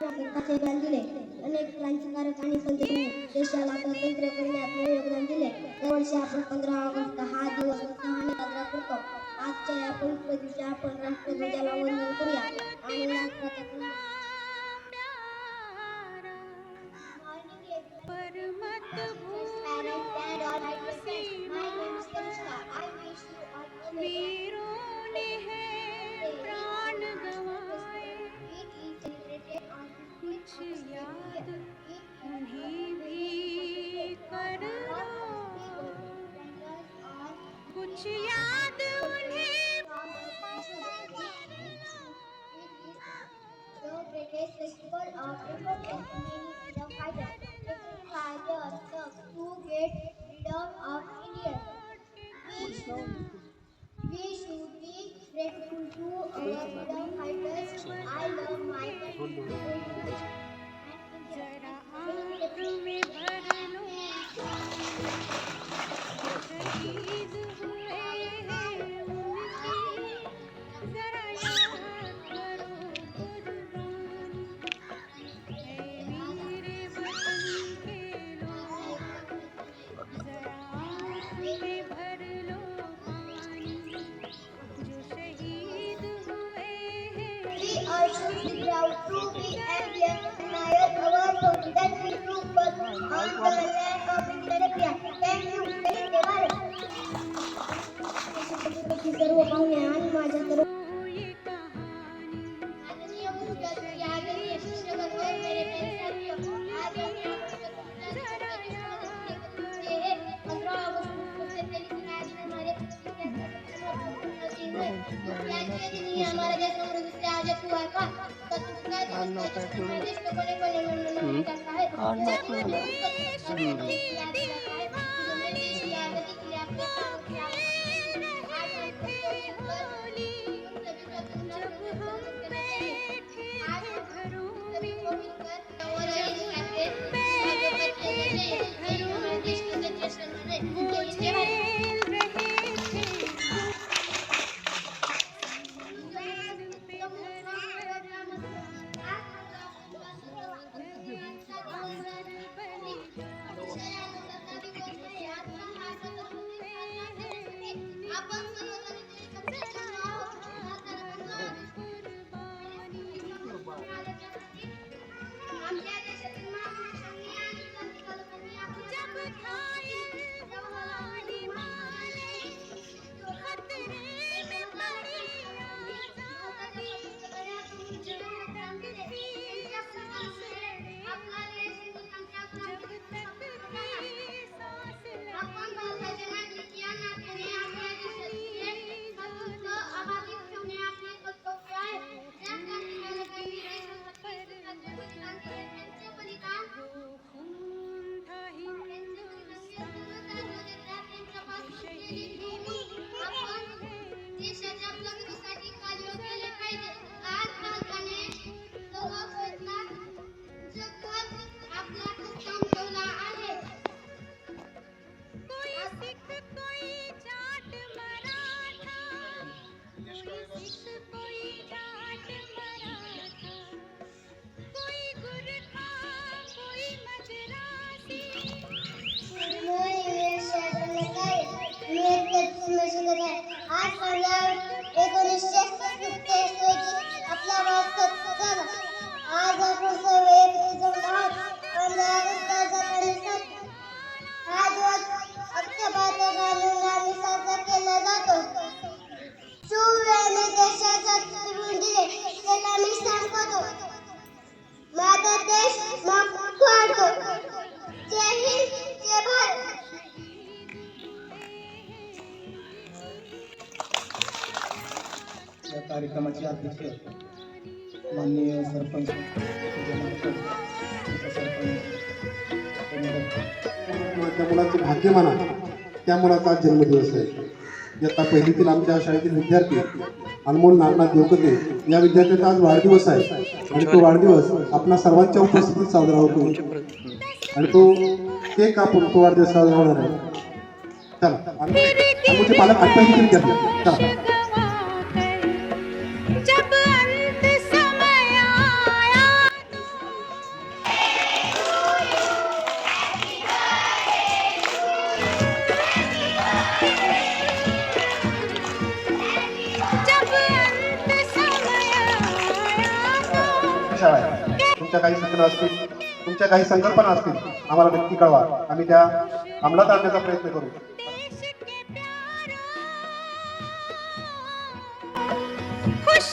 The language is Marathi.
भारताचे योगदान दिले. अनेक क्रांतिकारक आणि संतांनी देशाला स्वातंत्र्य करण्यात योगदान दिले. दरवर्षी आपण पंधरा ऑगस्ट हा दिवस उत्साहाने साजरा करतो. आजच्या या पवित्र दिवशी आपण राष्ट्रध्वजाला वंदन करूया. आणि राष्ट्राचा We should, be grateful to our freedom fighters. I love my country be proud to be Indian and I have our country that we took birth on the land of Ethiopia. Thank you. सर्व पाहुणे आणि माझ्या सर्व हमारे देश में और Africa. कार्यक्रमाचे अध्यक्ष माननीय सरपंच किंवा त्या मुलाचं भाग्य म्हणा त्या मुलाचा आज जन्मदिवस आहे. इयत्ता पहिलीतील आमच्या शाळेतील विद्यार्थी अनमोल नागनाथ देवकते या विद्यार्थ्याचा आज वाढदिवस आहे. आणि तो वाढदिवस आपल्या सर्वांच्या उपस्थितीत साजरा होतो. आणि तो केक कापून तो वाढदिवस साजरा होणार आहे. चला आमचे पालक आठवणी विद्यार्थी चला. शाळा आहे. तुमच्या काही सूचना असतील तुमच्या काही संकल्पना असतील आम्हाला नक्की कळवा. आम्ही त्या अंमलात आणण्याचा प्रयत्न करू. खुश